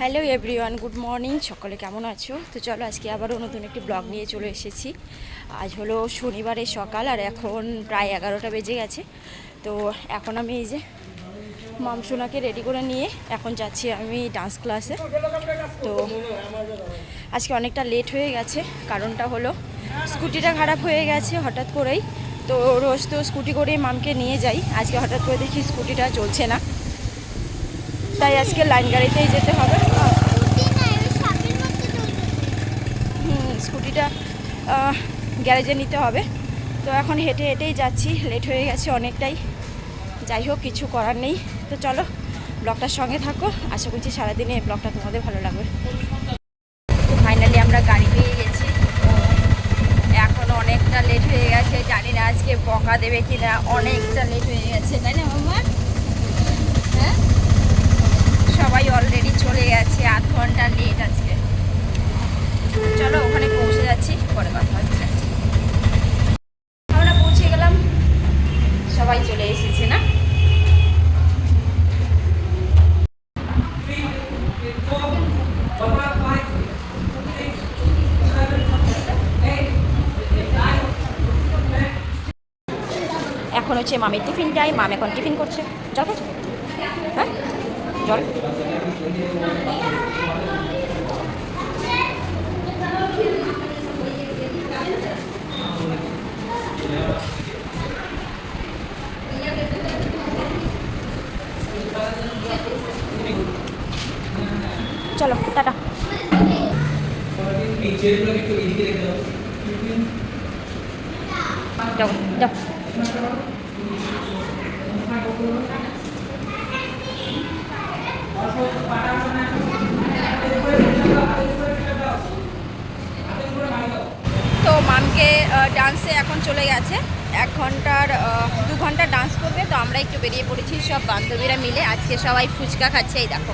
Hello everyone, good morning. সকলে কেমন আছো? তো চলো আজকে আবারও নতুন একটি ব্লগ নিয়ে চলে এসেছি। আজ হলো শনিবারের সকাল আর এখন প্রায় এগারোটা বেজে গেছে। তো এখন আমি এই যে মামসোনাকে রেডি করে নিয়ে এখন যাচ্ছি আমি ডান্স ক্লাসে তো আজকে অনেকটা লেট হয়ে গেছে, কারণটা হলো স্কুটিটা খারাপ হয়ে গেছে হঠাৎ করেই। তো রোজ তো স্কুটি করেই মামকে নিয়ে যাই, আজকে হঠাৎ করে দেখি স্কুটিটা চলছে না। তাই আজকে লাইন গাড়িতেই যেতে হবে। আহ, গ্যারেজে নিতে হবে। তো এখন হেঁটে হেঁটেই যাচ্ছি লেট হয়ে গেছে অনেকটাই। যাই হোক কিছু করার নেই। তো চলো ব্লগটার সঙ্গে থাকো। আশা করছি সারাদিনে এই ব্লগটা তোমাদের ভালো লাগবে। তো ফাইনালি আমরা গাড়ি পেয়ে গেছি। এখন অনেকটা লেট হয়ে গেছে। জানি না আজকে বকা দেবে কিনা। অনেকটা লেট হয়ে গেছে তাই না মাম্মা হ্যাঁ? সবাই অলরেডি চলে গেছে আধ ঘণ্টা লেট আজকে। চলো, ওখানে পৌঁছে যাচ্ছি, পরে কথা হচ্ছে। আমরা পৌঁছে গেলাম। সবাই চলে এসেছে, না? এখন হচ্ছে মামের টিফিন টাইম মাম এখন টিফিন করছে। জল হ্যাঁ? জল। চলো টাটা যাও যাও তো মামকে ডান্সে এখন চলে গেছে। এক ঘণ্টার দু ঘণ্টা ডান্স করবে তো আমরা একটু বেরিয়ে পড়েছি সব বান্ধবীরা মিলে। আজকে সবাই ফুচকা খাচ্ছে এই দেখো।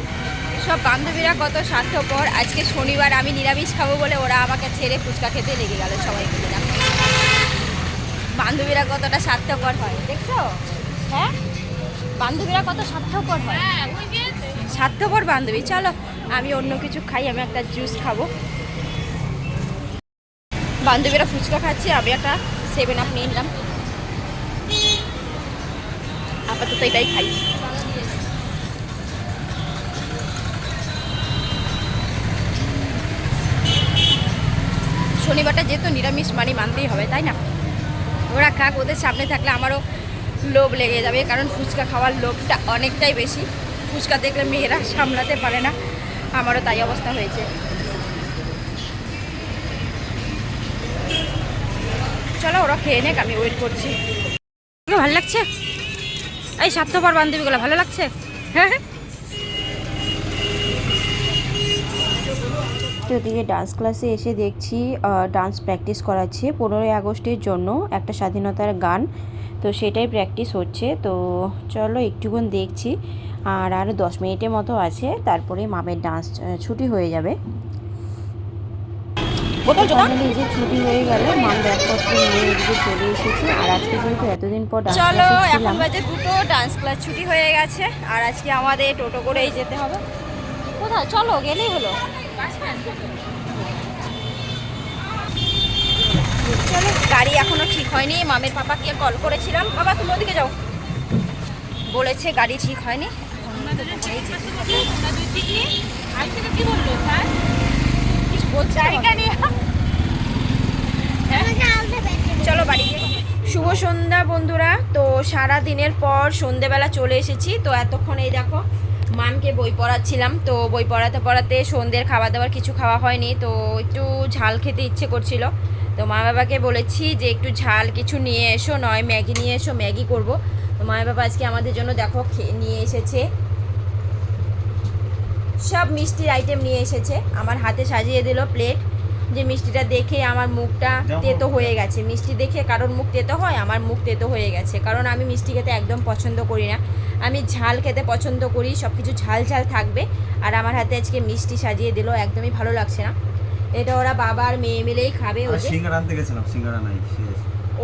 সব বান্ধবীরা কত স্বার্থপর। আজকে শনিবার আমি নিরামিষ খাব বলে ওরা আমাকে ছেড়ে ফুচকা খেতে লেগে গেল সবাই মিলে দেখো। বান্ধবীরা কতটা স্বার্থপর হয় দেখছ? হ্যাঁ? বান্ধবীরা কত স্বার্থপর হয়। স্বার্থপর বান্ধবী চলো। আমি অন্য কিছু খাই আমি একটা জুস খাব। বান্ধবীরা ফুচকা খাচ্ছে, আমি একটা সেভেন আপ নিয়ে নিলাম। আপাতত এটাই খাই। শনিবারটা যেহেতু নিরামিষ মানে মানতেই হবে, তাই না? ওরা খাক, ওদের সামনে থাকলে আমারও লোভ লেগে যাবে, কারণ ফুচকা খাওয়ার লোভটা অনেকটাই বেশি। ফুচকা দেখলে মেয়েরা সামলাতে পারে না। আমারও তাই অবস্থা হয়েছে। ওরা খেয়ে নেক আমি ওয়েট করছি। ভালো লাগছে? এই স্বার্থপর বান্ধবীগুলো, ভালো লাগছে? হ্যাঁ ডান্স ক্লাসে এসে দেখছি ডান্স প্র্যাকটিস করাচ্ছে। পনেরোই আগস্টের জন্য একটা স্বাধীনতার গান, তো সেটাই প্র্যাকটিস হচ্ছে। তো চলো একটুক্ষণ দেখছি, আর আরও দশ মিনিটের মতো আছে, তারপরে মামের ডান্স ছুটি হয়ে যাবে। ফাইনালি এই যে ছুটি হয়ে গেল মাম ব্যাগপত্র নিয়ে এদিকে চলে এসেছি। আর আজকে যেহেতু এতদিন পর ডান্স চলো এখন বাজে দুটো ডান্স ক্লাস ছুটি হয়ে গেছে। আর আজকে আমাদের টোটো করেই যেতে হবে। কোথায়? চলো গেলেই হলো। চলো গাড়ি এখনও ঠিক হয়নি। মামের পাপাকে কল করেছিলাম। বাবা তুমি ওদিকে যাও। বলেছে গাড়ি ঠিক হয়নি। কিছু বলছে চলো বাড়ি শুভ সন্ধ্যা বন্ধুরা। তো সারা দিনের পর সন্ধেবেলা চলে এসেছি। তো এতক্ষণ এই দেখো মামকে বই পড়াচ্ছিলাম। তো বই পড়াতে পড়াতে সন্ধ্যের খাবার দাবার কিছু খাওয়া হয়নি। তো একটু ঝাল খেতে ইচ্ছে করছিল। তো মা বাবাকে বলেছি যে একটু ঝাল কিছু নিয়ে এসো নয় ম্যাগি নিয়ে এসো ম্যাগি করব। তো মা বাবা আজকে আমাদের জন্য দেখো নিয়ে এসেছে। সব মিষ্টির আইটেম নিয়ে এসেছে। আমার হাতে সাজিয়ে দিল প্লেট যে মিষ্টিটা দেখে আমার মুখটা তেতো হয়ে গেছে। মিষ্টি দেখে কারোর মুখ তেতো হয় আমার মুখ তেতো হয়ে গেছে। কারণ আমি মিষ্টি খেতে একদম পছন্দ করি না। আমি ঝাল খেতে পছন্দ করি সব কিছু ঝাল ঝাল থাকবে। আর আমার হাতে আজকে মিষ্টি সাজিয়ে দিল একদমই ভালো লাগছে না। এটা ওরা বাবা আর মেয়ে মিলেই খাবে ওদের। সিঙ্গারা আনতে গেছিলাম সিঙ্গারা নাই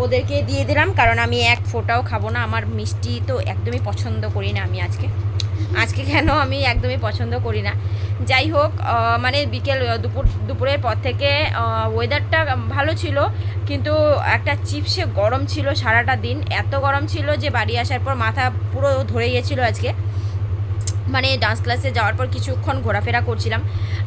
ওদেরকে দিয়ে দিলাম, কারণ আমি এক ফোঁটাও খাব না। আমার মিষ্টি তো একদমই পছন্দ করি না আমি আজকে। আজকে কেন আমি একদমই পছন্দ করি না। যাই হোক মানে বিকেল দুপুর, দুপুরের পর থেকে ওয়েদারটা ভালো ছিল, কিন্তু একটা চিপসে গরম ছিল সারাটা দিন। এত গরম ছিল যে বাড়ি আসার পর মাথা পুরো ধরে গিয়েছিল আজকে। মানে ডান্স ক্লাসে যাওয়ার পর কিছুক্ষণ ঘোরাফেরা করছিলাম।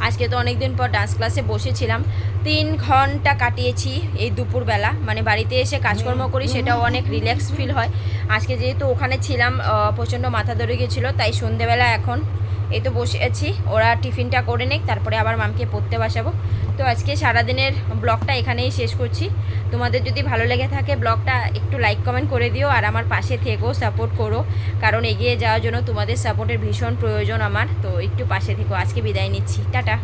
আজকে তো অনেক দিন পর ডান্স ক্লাসে বসেছিলাম। তিন ঘণ্টা কাটিয়েছি এই দুপুরবেলা। মানে বাড়িতে এসে কাজকর্ম করি, সেটাও অনেক রিল্যাক্স ফিল হয়। আজকে যেহেতু ওখানে ছিলাম প্রচণ্ড মাথা ধরে গেছিল, তাই সন্ধেবেলা এখন এই তো বসে আছি। ওরা টিফিনটা করে নেক, তারপরে আবার মামকে পড়তে বসাবো। তো আজকে সারাদিনের ব্লগটা এখানেই শেষ করছি। তোমাদের যদি ভালো লেগে থাকে ব্লগটা, একটু লাইক কমেন্ট করে দিও আর আমার পাশে থেকেও সাপোর্ট করো। কারণ এগিয়ে যাওয়ার জন্য তোমাদের সাপোর্টের ভীষণ প্রয়োজন আমার। তো একটু পাশে থেকো। আজকে বিদায় নিচ্ছি। টাটা।